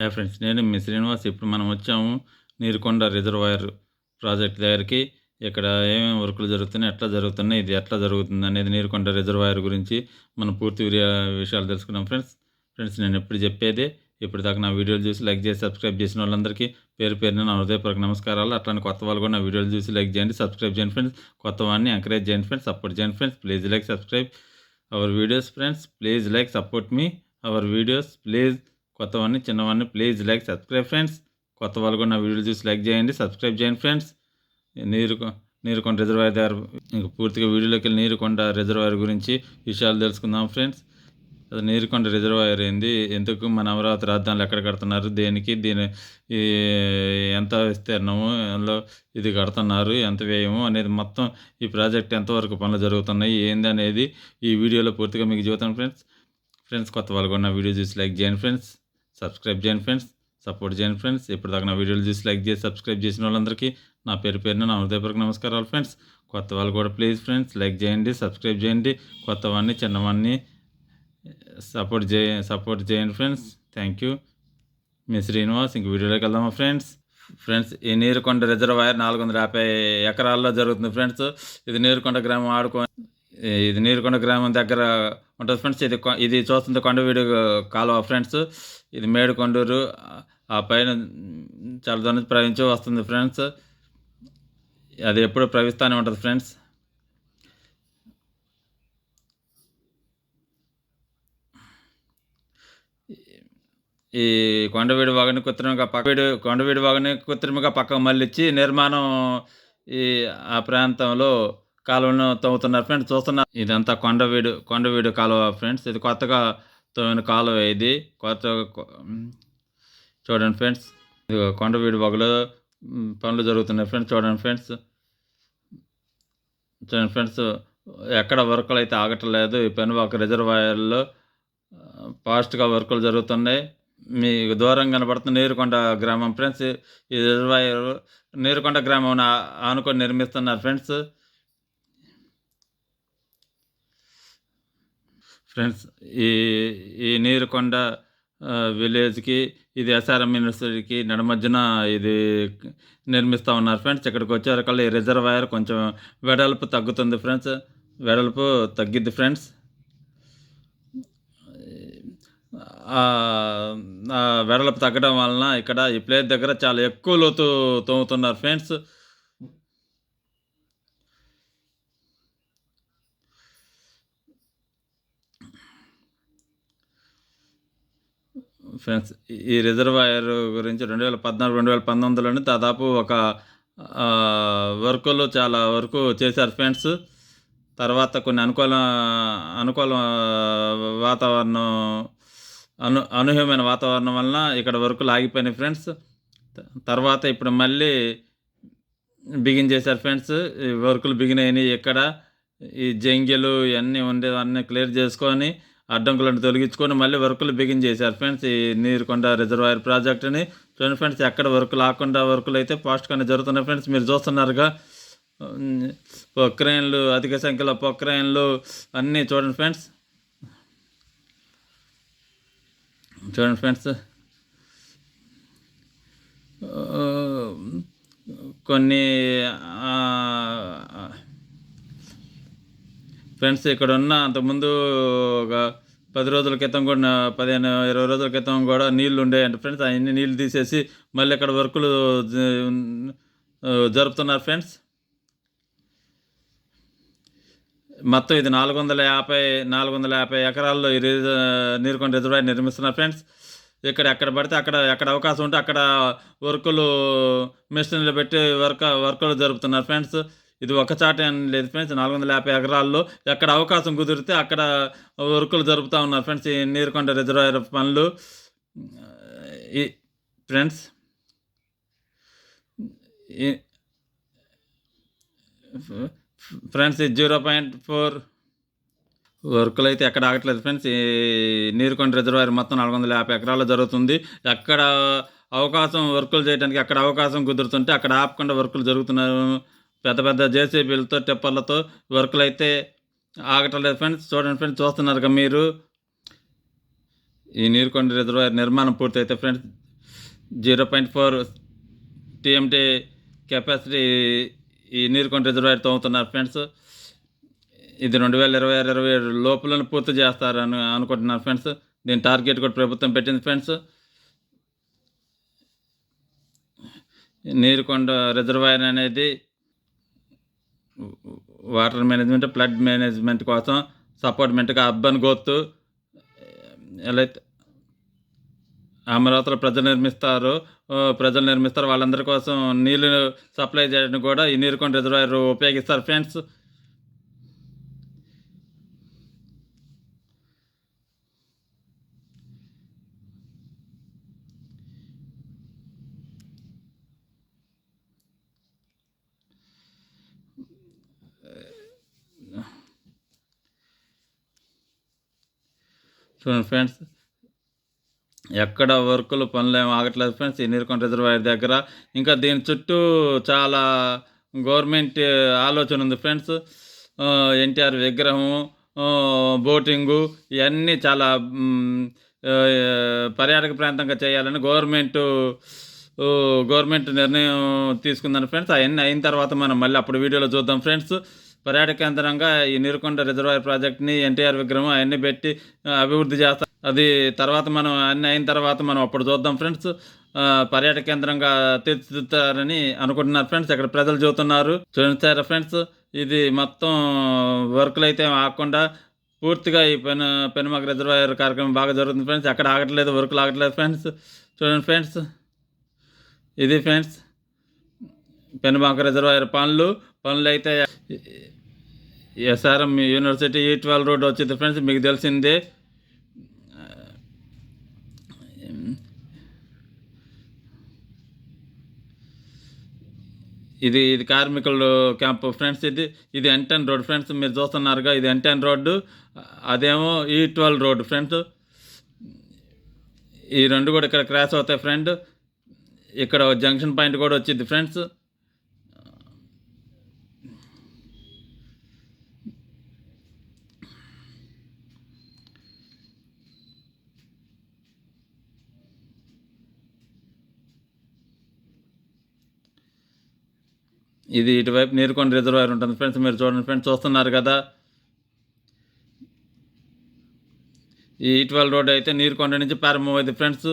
Hi friends నేను మీ శ్రీనివాస్ ఇప్పుడు మనం వచ్చాము నీరుకొండ రిజర్వాయర్ ప్రాజెక్ట్ దగ్గరికి. ఇక్కడ ఏమేమి వర్కులు జరుగుతున్నాయి ఎట్లా జరుగుతున్నాయి ఇది ఎట్లా జరుగుతుంది అనేది నీరుకొండ రిజర్వాయర్ గురించి మనం పూర్తి విషయాలు తెలుసుకున్నాం ఫ్రెండ్స్. ఫ్రెండ్స్ నేను ఎప్పుడు చెప్పేదే ఇప్పుడు దాకా నా వీడియోలు చూసి లైక్ చేసి సబ్స్క్రైబ్ చేసిన వాళ్ళందరికీ పేరు పేరున నా హృదయపూర్వక నమస్కారాలు. అట్లానే కొత్త వాళ్ళు కూడా నా వీడియోలు చూసి లైక్ చేయండి సబ్స్క్రైబ్ చేయండి ఫ్రెండ్స్. కొత్త వాడిని ఎంకరేజ్ చేయండి ఫ్రెండ్స్ సపోర్ట్ చేయండి friends. Please like subscribe our videos friends. Please like support me our videos. Please కొత్తవాడిని చిన్నవాడిని ప్లీజ్ లైక్ సబ్స్క్రైబ్ ఫ్రెండ్స్. కొత్త వాళ్ళు కూడా నా వీడియో చూసి లైక్ చేయండి సబ్స్క్రైబ్ చేయండి ఫ్రెండ్స్. నీరు నీరుకొండ రిజర్వాయర్ దగ్గర ఇంకా పూర్తిగా వీడియోలోకి వెళ్ళి నీరుకొండ రిజర్వాయర్ గురించి విషయాలు తెలుసుకుందాం ఫ్రెండ్స్. అది నీరుకొండ రిజర్వాయర్ ఏంది? ఎందుకు మన అమరావతి రాజధానులు ఎక్కడ కడుతున్నారు? దేనికి? దీని ఎంత విస్తీర్ణము? అందులో ఇది కడుతున్నారు? ఎంత వ్యయము? అనేది మొత్తం ఈ ప్రాజెక్ట్ ఎంతవరకు పనులు జరుగుతున్నాయి? ఏంది అనేది ఈ వీడియోలో పూర్తిగా మీకు చెబుతాను ఫ్రెండ్స్. ఫ్రెండ్స్ కొత్త వాళ్ళు కూడా వీడియో చూసి లైక్ చేయండి ఫ్రెండ్స్. సబ్స్క్రైబ్ చేయండి ఫ్రెండ్స్ సపోర్ట్ చేయండి ఫ్రెండ్స్ ఇప్పుడు దాకా నా వీడియోలు చూసి లైక్ చేసి సబ్స్క్రైబ్ చేసిన వాళ్ళందరికీ నా పేరు పేరున నా హృదయపూర్వక నమస్కారాలు ఫ్రెండ్స్ కొత్త వాళ్ళు కూడా ప్లీజ్ ఫ్రెండ్స్ లైక్ చేయండి సబ్స్క్రైబ్ చేయండి. కొత్త వాడిని చిన్నవాడిని సపోర్ట్ చే సపోర్ట్ చేయండి ఫ్రెండ్స్ థ్యాంక్ యూ మీ శ్రీనివాస్ ఇంక వీడియోలోకి వెళ్దామా ఫ్రెండ్స్ ఫ్రెండ్స్ ఈ నీరుకొండ రిజర్వాయర్ నాలుగు వందల యాభై ఎకరాల్లో జరుగుతుంది ఫ్రెండ్స్ ఇది నీరుకొండ గ్రామం ఆడుకో ఇది నీరుకొండ గ్రామం దగ్గర ఉంటుంది ఫ్రెండ్స్. ఇది ఇది చూస్తుంది కొండవీడు కాలువ ఫ్రెండ్స్. ఇది మేడుకొండూరు. ఆ పైన చాలా దూరం ప్రవహించి వస్తుంది ఫ్రెండ్స్. అది ఎప్పుడు ప్రవహిస్తూనే ఉంటుంది ఫ్రెండ్స్. ఈ కొండవీడు వాగని కృత్రిమంగా పక్కవీడు కొండవీడు వాగని కృత్రిమంగా పక్కకు మళ్ళిచ్చి నిర్మాణం ఈ ఆ ప్రాంతంలో కాలువను తవ్వుతున్నారు ఫ్రెండ్స్. చూస్తున్నారు ఇదంతా కొండవీడు కొండవీడు కాలువ ఫ్రెండ్స్. ఇది కొత్తగా తవ్విన కాలువ ఇది. కొత్త చూడండి ఫ్రెండ్స్. ఇది కొండవీడు బొగలో పనులు జరుగుతున్నాయి ఫ్రెండ్స్. చూడండి ఫ్రెండ్స్. చూడండి ఫ్రెండ్స్. ఎక్కడ వర్కులు అయితే ఆగట్లేదు. ఈ ఒక రిజర్వాయర్లో ఫాస్ట్గా వర్కులు జరుగుతున్నాయి. మీకు దూరం కనబడుతున్న నీరుకొండ గ్రామం ఫ్రెండ్స్. ఈ రిజర్వాయర్ నీరుకొండ గ్రామం ఆనుకొని నిర్మిస్తున్నారు ఫ్రెండ్స్. ఫ్రెండ్స్ ఈ ఈ నీరుకొండ విలేజ్కి ఇది ఎస్ఆర్ఎం యూనివర్సిటీకి నడుమధ్యన ఇది నిర్మిస్తూ ఉన్నారు ఫ్రెండ్స్. ఇక్కడికి వచ్చేవరకల్లా ఈ రిజర్వాయర్ కొంచెం వెడల్పు తగ్గుతుంది ఫ్రెండ్స్. వెడల్పు తగ్గిద్ది ఫ్రెండ్స్. వెడల్పు తగ్గడం వలన ఇక్కడ ఈ ప్లేస్ దగ్గర చాలా ఎక్కువ లోతు తోముతున్నారు ఫ్రెండ్స్. ఫ్రెండ్స్ ఈ రిజర్వాయర్ గురించి రెండు వేల పద్నాలుగు రెండు వేల పంతొమ్మిదిలోనే దాదాపు ఒక వర్కులు చాలా వరకు చేశారు ఫ్రెండ్స్. తర్వాత కొన్ని అనుకూల అనుకూల వాతావరణం అను అనూహ్యమైన వాతావరణం వలన ఇక్కడ వర్కులు ఆగిపోయినాయి ఫ్రెండ్స్. తర్వాత ఇప్పుడు మళ్ళీ బిగిన్ చేశారు ఫ్రెండ్స్. ఈ వర్కులు బిగిన్ అయినాయి ఇక్కడ. ఈ జంగిలు ఇవన్నీ ఉండేవన్నీ క్లియర్ చేసుకొని అడ్డంకులను తొలగించుకొని మళ్ళీ వర్కులు బిగిన్ చేశారు. ఫ్రెండ్స్ ఈ నీరుకొండ రిజర్వాయర్ ప్రాజెక్టుని చూడండి ఫ్రెండ్స్ ఎక్కడ వర్క్ ఆకుండా వర్కులు అయితే ఫాస్ట్గానే జరుగుతున్నాయి ఫ్రెండ్స్. మీరు చూస్తున్నారుగా పొక్రైన్లు అధిక సంఖ్యలో పొక్రైన్లు అన్నీ చూడండి ఫ్రెండ్స్. చూడండి ఫ్రెండ్స్ కొన్ని ఫ్రెండ్స్ ఇక్కడ ఉన్న అంతకుముందు ఒక పది రోజుల క్రితం కూడా పదిహేను ఇరవై రోజుల క్రితం కూడా నీళ్ళు ఉండేయంట ఫ్రెండ్స్. అవన్నీ నీళ్ళు తీసేసి మళ్ళీ ఇక్కడ వర్కులు జరుపుతున్నారు ఫ్రెండ్స్. మొత్తం ఇది నాలుగు వందల యాభై నాలుగు వందల యాభై ఎకరాల్లో ఈ రిజ నీరుకొండ రిజర్వాయర్ నిర్మిస్తున్నారు ఫ్రెండ్స్. ఇక్కడ ఎక్కడ పడితే అక్కడ ఎక్కడ అవకాశం ఉంటే అక్కడ వర్కులు మిషన్లు పెట్టి వర్క్ వర్కులు జరుపుతున్నారు ఫ్రెండ్స్. ఇది ఒకచాట లేదు ఫ్రెండ్స్. నాలుగు వందల యాభై ఎకరాల్లో ఎక్కడ అవకాశం కుదిరితే అక్కడ వర్కులు జరుపుతూ ఉన్నారు ఫ్రెండ్స్. ఈ నీరుకొండ రిజర్వాయర్ పనులు ఈ friends friends zero point four వర్కులు అయితే ఎక్కడ ఆగట్లేదు ఫ్రెండ్స్. ఈ నీరుకొండ రిజర్వాయర్ మొత్తం నాలుగు వందల యాభై ఎకరాల్లో జరుగుతుంది. ఎక్కడ అవకాశం వర్కులు చేయడానికి అక్కడ అవకాశం కుదురుతుంటే అక్కడ ఆపకుండా వర్కులు జరుగుతున్నారు. పెద్ద పెద్ద జేసీబీలతో టిప్పర్లతో వర్కులు అయితే ఆగట్లేదు ఫ్రెండ్స్. చూడండి ఫ్రెండ్స్ చూస్తున్నారు కదా మీరు. ఈ నీరుకొండ రిజర్వాయర్ నిర్మాణం పూర్తయితే friends zero point four TMT capacity ఈ నీరుకొండ రిజర్వాయర్ తోముతున్నారు ఫ్రెండ్స్. ఇది రెండు వేల ఇరవై ఆరు ఇరవై ఏడు లోపలను పూర్తి చేస్తారని అనుకుంటున్నారు ఫ్రెండ్స్. దీని టార్గెట్ కూడా ప్రభుత్వం పెట్టింది ఫ్రెండ్స్. నీరుకొండ రిజర్వాయర్ అనేది వాటర్ మేనేజ్మెంట్ ఫ్లడ్ మేనేజ్మెంట్ కోసం సపోర్ట్మెంట్గా అర్బన్ గోత్ ఎలా అయితే అమరావతిలో ప్రజలు నిర్మిస్తారు ప్రజలు నిర్మిస్తారు వాళ్ళందరి కోసం నీళ్ళు సప్లై చేయడానికి కూడా ఈ నీరుకొండ రిజర్వాయర్ ఉపయోగిస్తారు. ఫ్రెండ్స్ చూడండి ఫ్రెండ్స్ ఎక్కడ వర్కులు పనులు ఏమి ఆగట్లేదు ఫ్రెండ్స్. ఈ నీరుకొండ రిజర్వాయర్ దగ్గర ఇంకా దీని చుట్టూ చాలా గవర్నమెంట్ ఆలోచన ఉంది ఫ్రెండ్స్. ఎన్టీఆర్ విగ్రహము బోటింగు ఇవన్నీ చాలా పర్యాటక ప్రాంతంగా చేయాలని గవర్నమెంట్ గవర్నమెంట్ నిర్ణయం తీసుకుందని ఫ్రెండ్స్. అవన్నీ అయిన తర్వాత మనం మళ్ళీ అప్పుడు వీడియోలో చూద్దాం ఫ్రెండ్స్. పర్యాటక కేంద్రంగా ఈ నీరుకొండ రిజర్వాయర్ ప్రాజెక్ట్ని ఎన్టీఆర్ విగ్రహం అవన్నీ పెట్టి అభివృద్ధి చేస్తాం అది తర్వాత మనం అన్నీ అయిన తర్వాత మనం అప్పుడు చూద్దాం ఫ్రెండ్స్. పర్యాటక కేంద్రంగా తీర్చిదిద్దుతారని అనుకుంటున్నారు ఫ్రెండ్స్. ఇక్కడ ప్రజలు చూస్తున్నారు. చూసారా ఫ్రెండ్స్ ఇది మొత్తం వర్క్లు అయితే ఆగకుండా పూర్తిగా ఈ పెన్ పెనుమక రిజర్వాయర్ కార్యక్రమం బాగా జరుగుతుంది ఫ్రెండ్స్. ఎక్కడ ఆగట్లేదు వర్క్లు ఆగట్లేదు ఫ్రెండ్స్. చూడండి ఫ్రెండ్స్ ఇది ఫ్రెండ్స్ పెనుమాక రిజర్వాయర్ పనులు. పనులు అయితే ఎస్ఆర్ఎం యూనివర్సిటీ ఈ ట్వెల్వ్ రోడ్ వచ్చింది ఫ్రెండ్స్ మీకు తెలిసిందే. ఇది ఇది కార్మికులు క్యాంప్ ఫ్రెండ్స్ ఇది ఇది ఎంటన్ రోడ్ ఫ్రెండ్స్ మీరు చూస్తున్నారుగా ఇది ఎంటెన్ రోడ్డు. అదేమో ఈ ట్వెల్వ్ రోడ్ ఫ్రెండ్స్. ఈ రెండు కూడా ఇక్కడ క్రాస్ అవుతాయి ఫ్రెండ్. ఇక్కడ జంక్షన్ పాయింట్ కూడా వచ్చింది ఫ్రెండ్స్. ఇది ఇటువైపు నీరుకొండ రిజర్వాయర్ ఉంటుంది ఫ్రెండ్స్ మీరు చూడండి ఫ్రెండ్స్ చూస్తున్నారు కదా. ఈ ఇటువల్ రోడ్ అయితే నీరుకొండ నుంచి ప్రారంభమైంది ఫ్రెండ్స్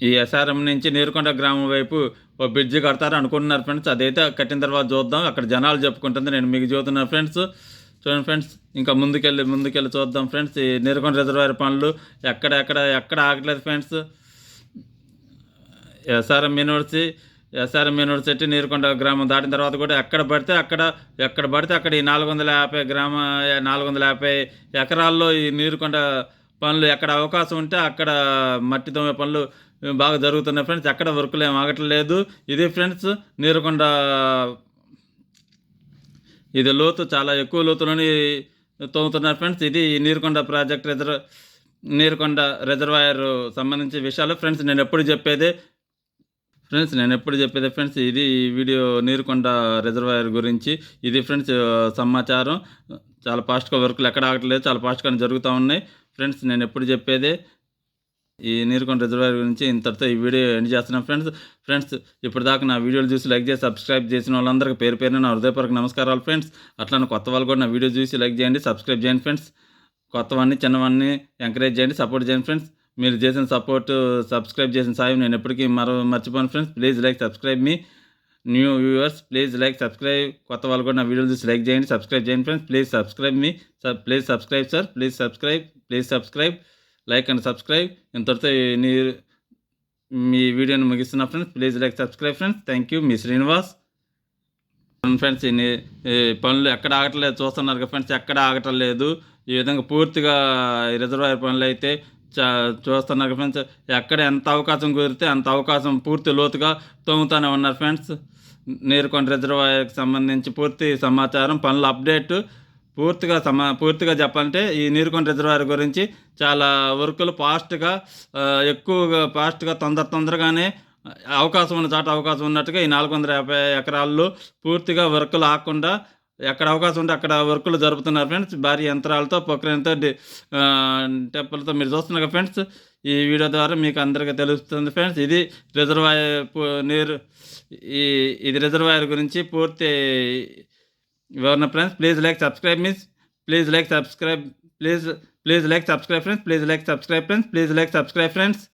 ఈ ఎస్ఆర్ఎం నుంచి నీరుకొండ గ్రామం వైపు ఓ బ్రిడ్జి కడతారు అనుకుంటున్నారు ఫ్రెండ్స్. అదైతే కట్టిన తర్వాత చూద్దాం. అక్కడ జనాలు చెప్పుకుంటుంది. నేను మీకు చూస్తున్నాను ఫ్రెండ్స్. చూడండి ఫ్రెండ్స్ ఇంకా ముందుకెళ్ళి ముందుకెళ్ళి చూద్దాం ఫ్రెండ్స్. ఈ నీరుకొండ రిజర్వాయర్ పనులు ఎక్కడ ఎక్కడ ఎక్కడ ఆగట్లేదు friends. SRM university SRM university Neerukonda గ్రామం దాటిన తర్వాత కూడా ఎక్కడ పడితే అక్కడ ఎక్కడ పడితే అక్కడ ఈ నాలుగు వందల యాభై గ్రామ నాలుగు వందల యాభై ఎకరాల్లో ఈ నీరుకొండ పనులు ఎక్కడ అవకాశం ఉంటే అక్కడ మట్టి తోమే పనులు బాగా జరుగుతున్నాయి ఫ్రెండ్స్ ఎక్కడ వర్కులు ఏం ఆగట్లేదు. ఇది ఫ్రెండ్స్ నీరుకొండ ఇది లోతు చాలా ఎక్కువ లోతులోని తోముతున్నారు ఫ్రెండ్స్. ఇది Neerukonda project reserve Neerukonda reservoir సంబంధించిన విషయాలు. ఫ్రెండ్స్ నేను ఎప్పుడు చెప్పేదే ఫ్రెండ్స్ నేను ఎప్పుడు చెప్పేది ఫ్రెండ్స్ ఇది వీడియో నీరుకొండ రిజర్వాయర్ గురించి. ఇది ఫ్రెండ్స్ సమాచారం. చాలా ఫాస్ట్గా వర్కులు ఎక్కడ ఆగట్లేదు చాలా ఫాస్ట్గానే జరుగుతూ ఉన్నాయి. ఫ్రెండ్స్ నేను ఎప్పుడు చెప్పేదే ఈ నీరుకొండ రిజర్వాయర్ గురించి ఇంతటితో ఈ వీడియో ఎండ్ చేస్తున్నాం. ఫ్రెండ్స్ ఫ్రెండ్స్ ఇప్పటిదాకా నా వీడియోలు చూసి లైక్ చేసి సబ్స్క్రైబ్ చేసిన వాళ్ళందరికీ పేరు పేరున నా హృదయపూర్వక నమస్కారాలు ఫ్రెండ్స్. అట్లానే కొత్త వాళ్ళు కూడా నా వీడియో చూసి లైక్ చేయండి సబ్స్క్రైబ్ చేయండి ఫ్రెండ్స్. కొత్తవాడిని చిన్నవాడిని ఎంకరేజ్ చేయండి సపోర్ట్ చేయండి ఫ్రెండ్స్. మీరు చేసిన సపోర్ట్ సబ్స్క్రైబ్ చేసిన సాయం నేను ఎప్పటికీ మరో మర్చిపోను friends. Please like subscribe me new viewers. Please like subscribe. కొత్త వాళ్ళు కూడా నా వీడియోలు చూసి లైక్ చేయండి సబ్స్క్రైబ్ చేయండి friends. Please subscribe me please subscribe sir. Please subscribe please subscribe. Like and subscribe ఇంతటితో ఈ మీ వీడియోని ముగిస్తున్నా friends please like subscribe friends thank you me Srinivas friends ఈ పనులు ఎక్కడ ఆగట్లేదు చూస్తున్నారు కదా ఫ్రెండ్స్ ఎక్కడ ఆగటం లేదు ఈ విధంగా పూర్తిగా రిజర్వాయర్ పనులు అయితే చూస్తున్నారు ఫ్రెండ్స్ ఎక్కడ ఎంత అవకాశం కుదిరితే అంత అవకాశం పూర్తి లోతుగా తోముతూనే ఉన్నారు ఫ్రెండ్స్ నీరుకొండ రిజర్వాయర్కి సంబంధించి పూర్తి సమాచారం పనుల అప్డేట్ పూర్తిగా సమా పూర్తిగా చెప్పాలంటే ఈ నీరుకొండ రిజర్వాయర్ గురించి చాలా వర్కులు ఫాస్ట్గా ఎక్కువగా ఫాస్ట్గా తొందర తొందరగానే అవకాశం ఉన్న చాట అవకాశం ఉన్నట్టుగా ఈ నాలుగు వందల యాభై ఎకరాల్లో పూర్తిగా వర్కులు ఆకుండా ఎక్కడ అవకాశం ఉంటే అక్కడ వర్కులు జరుపుతున్నారు ఫ్రెండ్స్. భారీ యంత్రాలతో పొక్రైన్తో టెప్పులతో మీరు చూస్తున్నారు ఫ్రెండ్స్. ఈ వీడియో ద్వారా మీకు అందరికీ తెలుస్తుంది ఫ్రెండ్స్. ఇది రిజర్వాయర్ నీరు ఈ ఇది రిజర్వాయర్ గురించి పూర్తి వివరణ friends please like subscribe means please like subscribe please please like subscribe friends please like subscribe friends please like subscribe friends